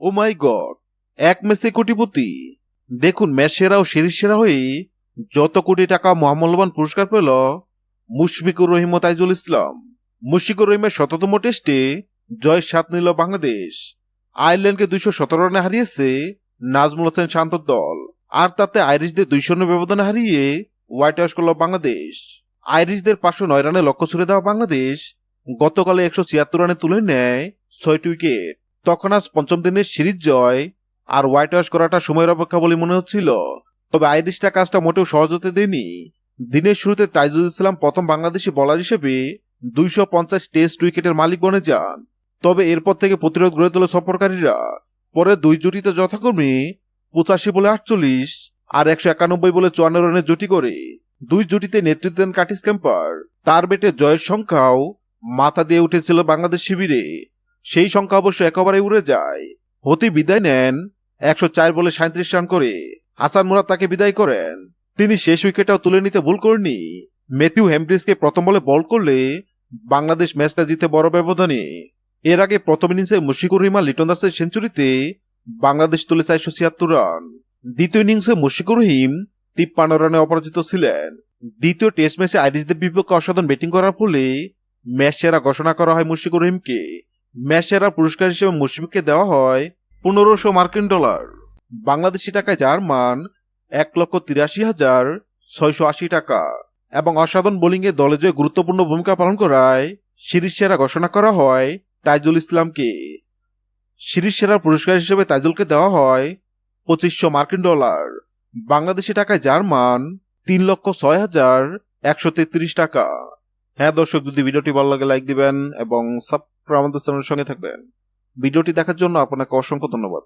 ও মাই god, এক ম্যাচে কোটিপতি। দেখুন, ম্যাচ সেরা ও সিরিজ সেরা হয়ে যত কোটি টাকা মহামূল্যবান পুরস্কার পেল মুশফিকুর রহিম তাইজুল ইসলাম। মুশফিকুর রহিমের শততম টেস্টে জয় সাত নিল বাংলাদেশ। আয়ারল্যান্ডকে দুইশো সতেরো রানে হারিয়েছে নাজমুল হোসেন শান্ত দল। আর তাতে আইরিশদের দুই শূন্য ব্যবধানে হারিয়ে হোয়াইট হাউস করল বাংলাদেশ। আইরিশদের পাঁচশো নয় রানে লক্ষ্য ছুড়ে দেওয়া বাংলাদেশ গতকালে একশো ছিয়াত্তর রানে তুলে নেয় ছয়টি উইকেট। তখন আজ পঞ্চম দিনের সিরিজ জয়। আর হোয়াইট ওয়াশ করাটা সময়ের অপেক্ষা বলে মনে হচ্ছিল। তবে আইরিশটা কাজটা মোটেও সহজ হতে দেয়নি। দিনের শুরুতে তাইজুল ইসলাম প্রথম বাংলাদেশি বলার হিসেবে দুইশো পঞ্চাশ টেস্ট উইকেটের মালিক বনে যান। তবে এরপর থেকে প্রতিরোধ গড়ে তোলে সফরকারীরা। পরে দুই জুটিতে যথাক্রমে পঁচাশি বলে আটচল্লিশ আর একশো একানব্বই বলে চুয়ান্ন রানের জুটি করে। দুই জুটিতে নেতৃত্ব দেন কাটিস ক্যাম্পার। তার বেটে জয়ের সংখ্যাও মাথা দিয়ে উঠেছিল বাংলাদেশ শিবিরে। সেই সংখ্যা অবশ্য একেবারে উড়ে যায়। হতি বিদায় নেন। একশো চার বলে সাঁত্রিশ রান করে হাসান মুরাদ তাকে বিদায় করেন। তিনি শেষ উইকেটটাও তুলে নিতে ভুল করেননি। ম্যাথিউ হেমব্রিজকে প্রথম বলে বল করলে বাংলাদেশ ম্যাচটা জিতে বড় ব্যবধানে। এর আগে প্রথম ইনিংসে মুশিকুর রহিমা লিটন দাসের সেঞ্চুরিতে বাংলাদেশ তুলে চারশো ছিয়াত্তর রান। দ্বিতীয় ইনিংসে মুশিকুর রহিম তিপ্পান্ন রানে অপরাজিত ছিলেন। দ্বিতীয় টেস্ট ম্যাচে আইরিশদের বিপক্ষে অসাধারণ ব্যাটিং করার ফলে ম্যাচ সেরা ঘোষণা করা হয় মুশিকুর রহিমকে। ম্যাচ সেরা পুরস্কার হিসেবে মুশফিককে দেওয়া হয় পনেরোশো মার্কিন ডলার। বাংলাদেশি টাকায় যার মান এক লক্ষ তিরাশি হাজার ছয়শো আশি টাকা এবং অসাধারণ বোলিংয়ে দলে যে গুরুত্বপূর্ণ ভূমিকা পালন করায় সিরিজ সেরা ঘোষণা করা হয় তাইজুল ইসলামকে। সিরিজ সেরা পুরস্কার হিসেবে তাইজুলকে দেওয়া হয় পঁচিশশো মার্কিন ডলার। বাংলাদেশি টাকায় যার মান তিন লক্ষ ছয় হাজার একশো তেত্রিশ টাকা। হ্যাঁ দর্শক, যদি ভিডিওটি ভালো লাগে, লাইক দিবেন এবং সাবস্ক্রাইব আমাদের সঙ্গে থাকবেন। ভিডিওটি দেখার জন্য আপনাকে অসংখ্য ধন্যবাদ।